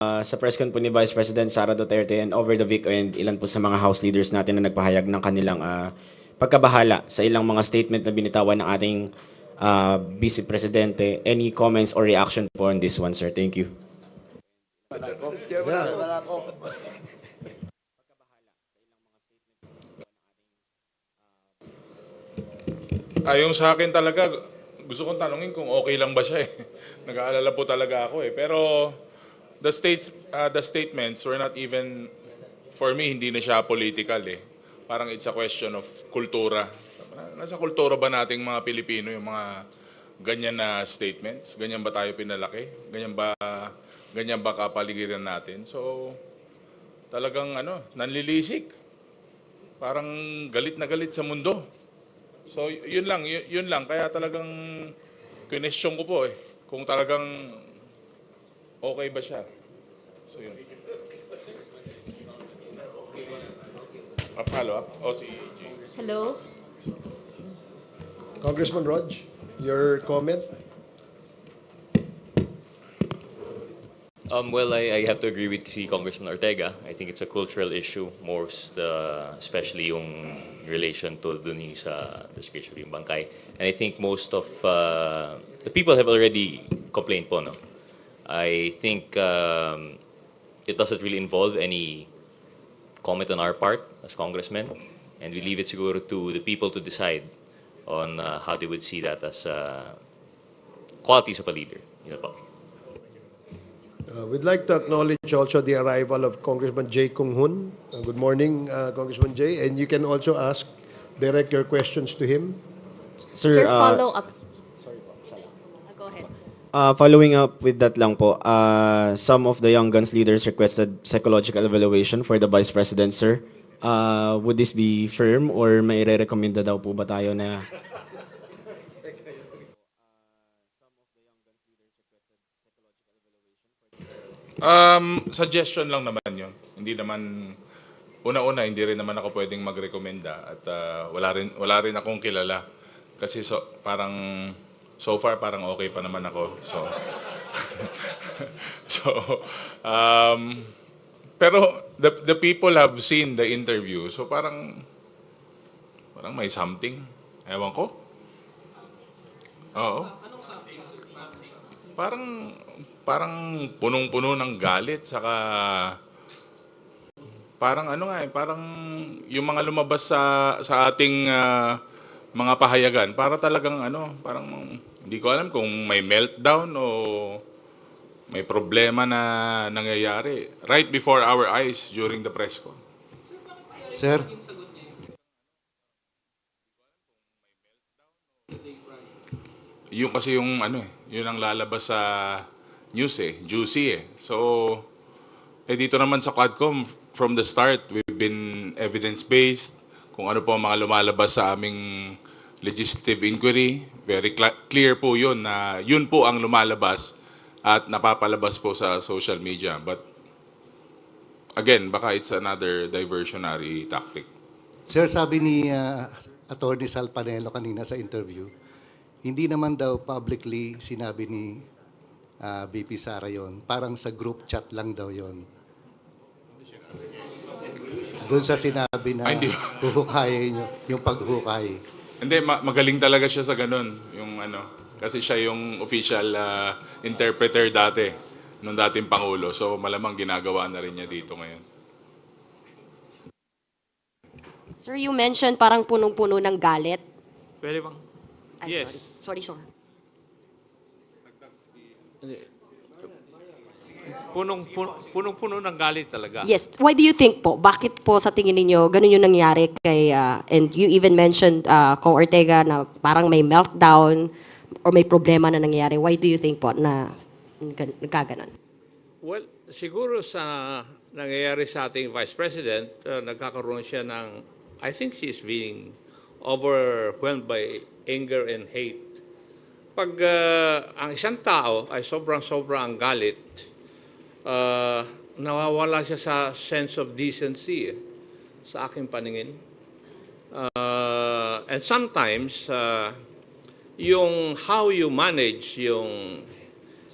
uh, sa press con po ni Vice President Sara Duterte and over the weekend, ilan po sa mga House leaders natin na nagpahayag ng kanilang uh, pagkabahala sa ilang mga statement na binitawan ng ating uh, Vice Presidente. Any comments or reaction po on this one, sir? Thank you. Ayong sa akin talaga, gusto kong tanungin kung okay lang ba siya eh. Nag-aalala po talaga ako eh. Pero the states, uh, the statements were not even, for me, hindi na siya political eh. Parang it's a question of kultura. Nasa kultura ba nating mga Pilipino yung mga ganyan na statements? Ganyan ba tayo pinalaki? Ganyan ba, ganyan ba kapaligiran natin? So, talagang ano, nanlilisik. Parang galit na galit sa mundo. So, yun lang, y- yun lang. Kaya talagang question ko po eh, kung talagang okay ba siya. So, yun. A follow up? O si Jay. Hello? Congressman Rog, your comment? Um, well, I, I have to agree with si Congressman Ortega. I think it's a cultural issue, most uh, especially yung relation to dun yung sa disgraceful yung bangkay. And I think most of uh, the people have already complained po, no? I think um, it doesn't really involve any comment on our part as congressmen, and we leave it siguro to the people to decide on uh, how they would see that as uh, qualities of a leader. Yun po. Uh, we'd like to acknowledge also the arrival of Congressman Jay Kung Hun. Uh, good morning, uh, Congressman Jay. And you can also ask, direct your questions to him. Sir, uh, follow up. Uh, following up with that lang po, uh, some of the Young Guns leaders requested psychological evaluation for the Vice President, sir. Uh, would this be firm or may re-recommenda daw po ba tayo na Um, suggestion lang naman yun. Hindi naman, una-una, hindi rin naman ako pwedeng magrekomenda at uh, wala, rin, wala rin akong kilala. Kasi so, parang, so far parang okay pa naman ako. So, so um, pero the, the people have seen the interview. So parang, parang may something. Ewan ko. Oo. Parang parang punong-puno ng galit saka parang ano nga eh, parang yung mga lumabas sa sa ating ah, mga pahayagan para talagang ano, parang hindi ko alam kung may meltdown o may problema na nangyayari right before our eyes during the press con. Sir, Yung kasi yung ano eh, yun ang lalabas sa news eh, juicy eh. So, eh dito naman sa Quadcom, from the start, we've been evidence-based, kung ano po ang mga lumalabas sa aming legislative inquiry. Very clear po yun na yun po ang lumalabas at napapalabas po sa social media. But again, baka it's another diversionary tactic. sir sabi ni uh, Attorney Sal Panelo kanina sa interview, hindi naman daw publicly sinabi ni ah, VP Sara yon. Parang sa group chat lang daw yon. Doon sa sinabi na huhukayin nyo, yung paghukay. Hindi, ma- magaling talaga siya sa ganun. Yung ano, kasi siya yung official ah, interpreter dati, nung dating Pangulo. So malamang ginagawa na rin niya dito ngayon. Sir, you mentioned parang punong-puno ng galit. Pwede bang? I'm Yes. sorry. Sorry, sir. Punong, puno, punong-puno ng galit talaga. Yes. Why do you think po? Bakit po sa tingin ninyo ganun yung nangyari kay, uh, and you even mentioned uh, Kong Ortega na parang may meltdown or may problema na nangyari. Why do you think po na gan- nagkaganon? Well, siguro sa nangyayari sa ating Vice President, uh, nagkakaroon siya ng, I think she is being overwhelmed by anger and hate. Pag uh, ang isang tao ay sobrang-sobrang ang galit, uh, nawawala siya sa sense of decency eh, sa aking paningin. Uh, and sometimes, uh, yung how you manage yung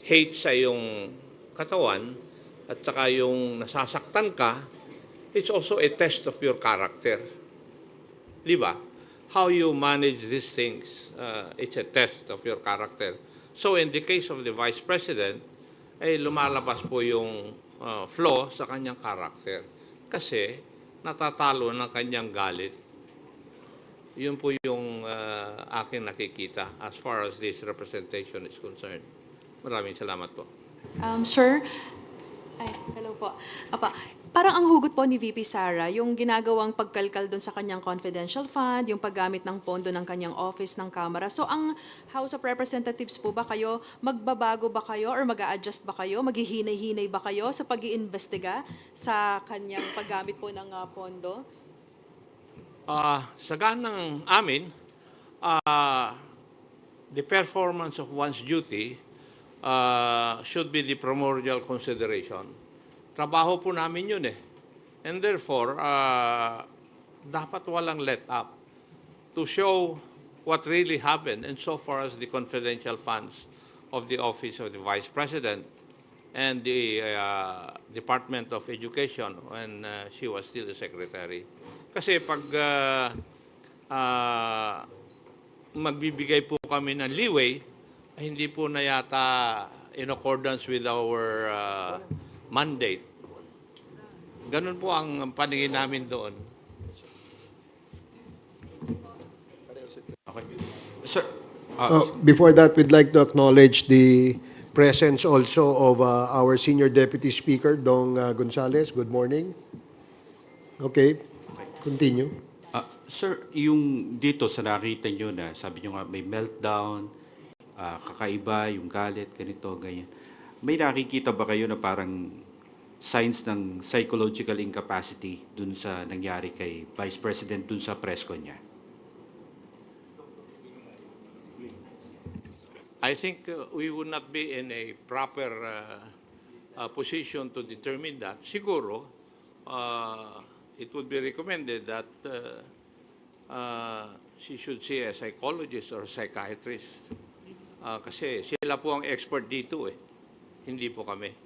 hate sa yung katawan at saka yung nasasaktan ka, it's also a test of your character. Di ba? How you manage these things, uh, it's a test of your character. So in the case of the Vice President, ay lumalabas po yung uh, flaw sa kanyang character. Kasi natatalo ng kanyang galit. Yun po yung uh, aking nakikita as far as this representation is concerned. Maraming salamat po. Um, sir, ay, hello po. Apa, parang ang hugot po ni VP Sara, yung ginagawang pagkalkal doon sa kanyang confidential fund, yung paggamit ng pondo ng kanyang office ng Kamara. So ang House of Representatives po ba kayo, magbabago ba kayo or mag adjust ba kayo, maghihinay-hinay ba kayo sa pag iimbestiga sa kanyang paggamit po ng ah, pondo? Ah, sa ganang amin, ah, the performance of one's duty ah, should be the primordial consideration. Trabaho po namin yun eh. And therefore, ah, dapat walang let up to show what really happened and so far as the confidential funds of the Office of the Vice President and the uh, Department of Education when uh, she was still the secretary. Kasi pag uh, uh, magbibigay po kami ng leeway, ay hindi po na yata in accordance with our uh, mandate. Ganun po ang paningin namin doon. Sir, Uh, Before that, we'd like to acknowledge the presence also of uh, our Senior Deputy Speaker, Dong uh, Gonzales. Good morning. Okay, continue. ah, sir, yung dito sa nakita nyo na sabi nyo nga may meltdown, ah, kakaiba, yung galit, ganito, ganyan. May nakikita ba kayo na parang signs ng psychological incapacity dun sa nangyari kay Vice President dun sa press niya? I think uh, we would not be in a proper uh, uh, position to determine that. Siguro, uh, it would be recommended that uh, uh, she should see a psychologist or psychiatrist. Uh, kasi sila po ang expert dito eh, hindi po kami.